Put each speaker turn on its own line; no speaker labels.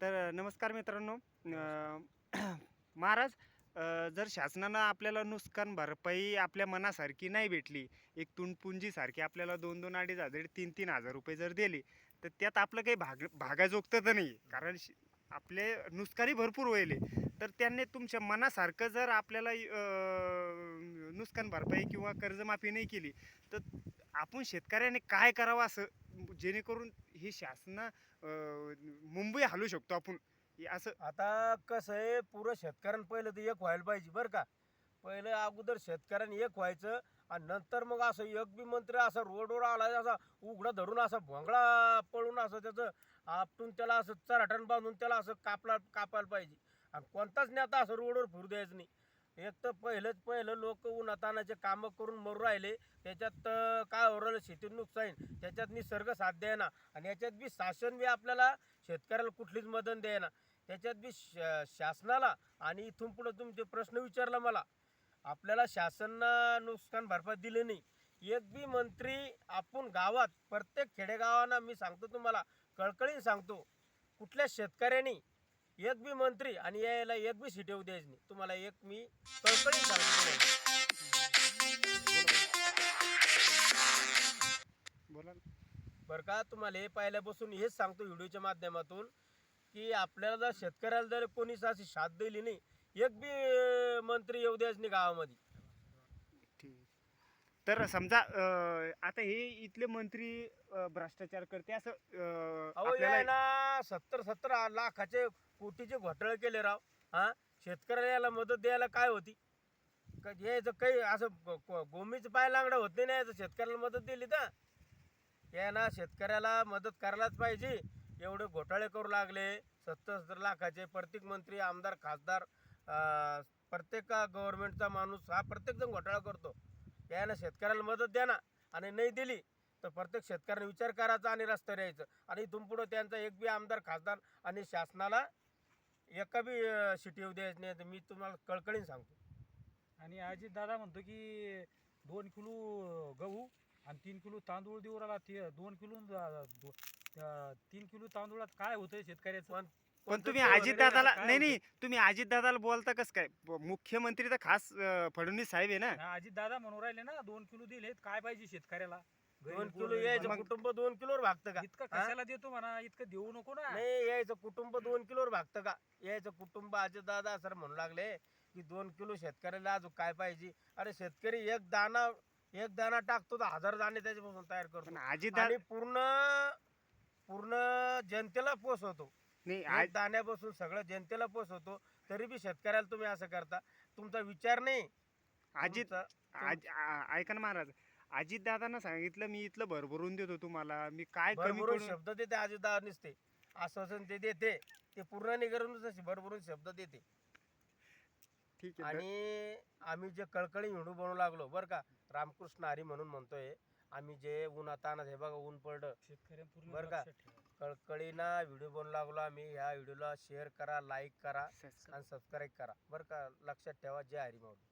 तर नमस्कार मित्रांनो. महाराज जर शासनानं आपल्याला नुकसान भरपाई आपल्या मनासारखी नाही भेटली एक तुंडपुंजीसारखी आपल्याला दोन दोन अडीच हजार तीन तीन हजार रुपये जर दिले तर त्यात आपलं काही भाग भागाजोगतं तर नाही कारण श- आपले नुकसानी भरपूर होईल तर त्यांनी तुमच्या मनासारखं जर आपल्याला नुकसान भरपाई किंवा कर्जमाफी नाही केली तर आपण शेतकऱ्याने काय करावं असं जेणेकरून ही शासना मुंबई हलू शकतो आपण. हे असं
आता कसं आहे पुरं शेतकऱ्यानं पहिलं तर एक व्हायला पाहिजे बरं का. पहिलं अगोदर शेतकऱ्यांनी एक व्हायचं आणि नंतर मग असं एक बी मंत्री असं रोडवर आला असा उघडा धरून असा भोंगळा पळून असं त्याचं आपटून त्याला असं चराटण बांधून त्याला असं कापला कापायला पाहिजे. आणि कोणताच नेता असं रोडवर फिरू द्यायचं नाही. एक तर पहिलंच पहिलं लोक उन्हातानाचे कामं करून मरू राहिले. त्याच्यात काय हो राहिलं शेती नुकसान त्याच्यात निसर्ग साथ द्यायना आणि याच्यात बी शासन बी आपल्याला शेतकऱ्याला कुठलीच मदत द्यायना त्याच्यात बी श- शासनाला आणि इथून पुढं तुमचे प्रश्न विचारला मला. आपल्याला शासनानं नुकसान भरपाई दिली नाही. एक बी मंत्री आपण गावात प्रत्येक खेडेगावांना मी सांगतो तुम्हाला कळकळीने सांगतो कुठल्या शेतकऱ्यांनी एक बी मंत्री आणि यायला एक बी सीट येऊ द्यायची नाही. तुम्हाला एक मी तुम्हाला
बोला.
बरं का तुम्हाला हे पहिल्यापासून हेच सांगतो व्हिडिओच्या माध्यमातून की आपल्याला जर शेतकऱ्याला जर कोणीच अशी साथ दिली नाही एक बी मंत्री येऊ द्यायच नाही गावामध्ये.
तर समजा अं, आता हे इथले मंत्री अं, भ्रष्टाचार करते असं अं,
अहो
आपल्याला
यायला सत्तर सत्तर लाखाचे कोटीचे घोटाळे केले राव. हा? शेतकऱ्याला याला मदत द्यायला काय होती? का यायचं काही असं गो- गो- गोमीचं पाय लांगडा होत नाही ना याचं शेतकऱ्याला मदत दिली तर? या ना शेतकऱ्याला मदत करायलाच पाहिजे. एवढे घोटाळे करू लागले. सत्तर सत्तर लाखाचे प्रत्येक मंत्री आमदार खासदार अं, प्रत्येक गव्हर्नमेंटचा माणूस हा प्रत्येकजण घोटाळा करतो. यानं शेतकऱ्याला मदत द्या ना आणि नाही दिली तर प्रत्येक शेतकऱ्याने विचार करायचा आणि रस्त्यावर यायचं. आणि इथून पुढं त्यांचा एक बी आमदार खासदार आणि शासनाला एका बी शिटी येऊ द्यायची नाही तर मी तुम्हाला कळकळीने सांगतो.
आणि अजित दादा म्हणतो की दोन किलो गहू आणि तीन किलो तांदूळ देऊ राहिला. ते दोन किलो तीन किलो तांदूळात काय होतंय शेतकऱ्याचं?
पण
पण तुम्ही
कोणतं
अजित
वगैरे
दादाला
काय
नाही नाही तुम्ही अजित दादाला बोलता कसं काय? मुख्यमंत्री तर खास अं, फडणवीस साहेब आहे ना.
अजित दादा म्हणून राहिले ना दोन किलो दिले काय पाहिजे शेतकऱ्याला?
दोन किलो यायचं. कुटुंब दोन किलोवर भागतं का?
इतकं
हा?
कशाला देतो म्हणा इतकं देऊ नको ना.
नाही यायचं कुटुंब दोन किलोवर भागतं का? यायचं कुटुंब अजित दादा सर म्हणू लागले की दोन किलो शेतकऱ्याला अजून काय पाहिजे? अरे शेतकरी एक दाना एक दाना टाकतो तर हजार दाणे त्याच्यापासून तयार
पण
करतो आणि
दादा
पूर्ण पूर्ण जनतेला पोचवतो
नाही आज-
दाण्यापासून सगळं जनतेला पोचवतो तरी बी शेतकऱ्याला तुम्ही असं करता. तुमचा विचार नाही.
अजित आज ऐका ना महाराज अजित दादांना सांगितलं मी इथलं भरभरून देतो तुम्हाला. मी काय
भरभरून शब्द देते अजितदार नसते. आश्वासन ते देते. ते पूर्ण निगरूनच अशी भरभरून शब्द देते.
ठीक आहे
आणि आम्ही जे कळकळी हिंडू बनवू लागलो बरं का? रामकृष्ण हरी म्हणून म्हणतोय आम्ही जे ऊन आता हे बघा ऊन पडलं.
शेतकऱ्यांपूर्ण
बरं का? कळकळीना व्हिडिओ बनवू लागलो आम्ही. ह्या व्हिडिओला शेअर करा लाईक करा आणि सबस्क्राईब करा. बरं का? लक्षात ठेवा. जय हरी माऊली.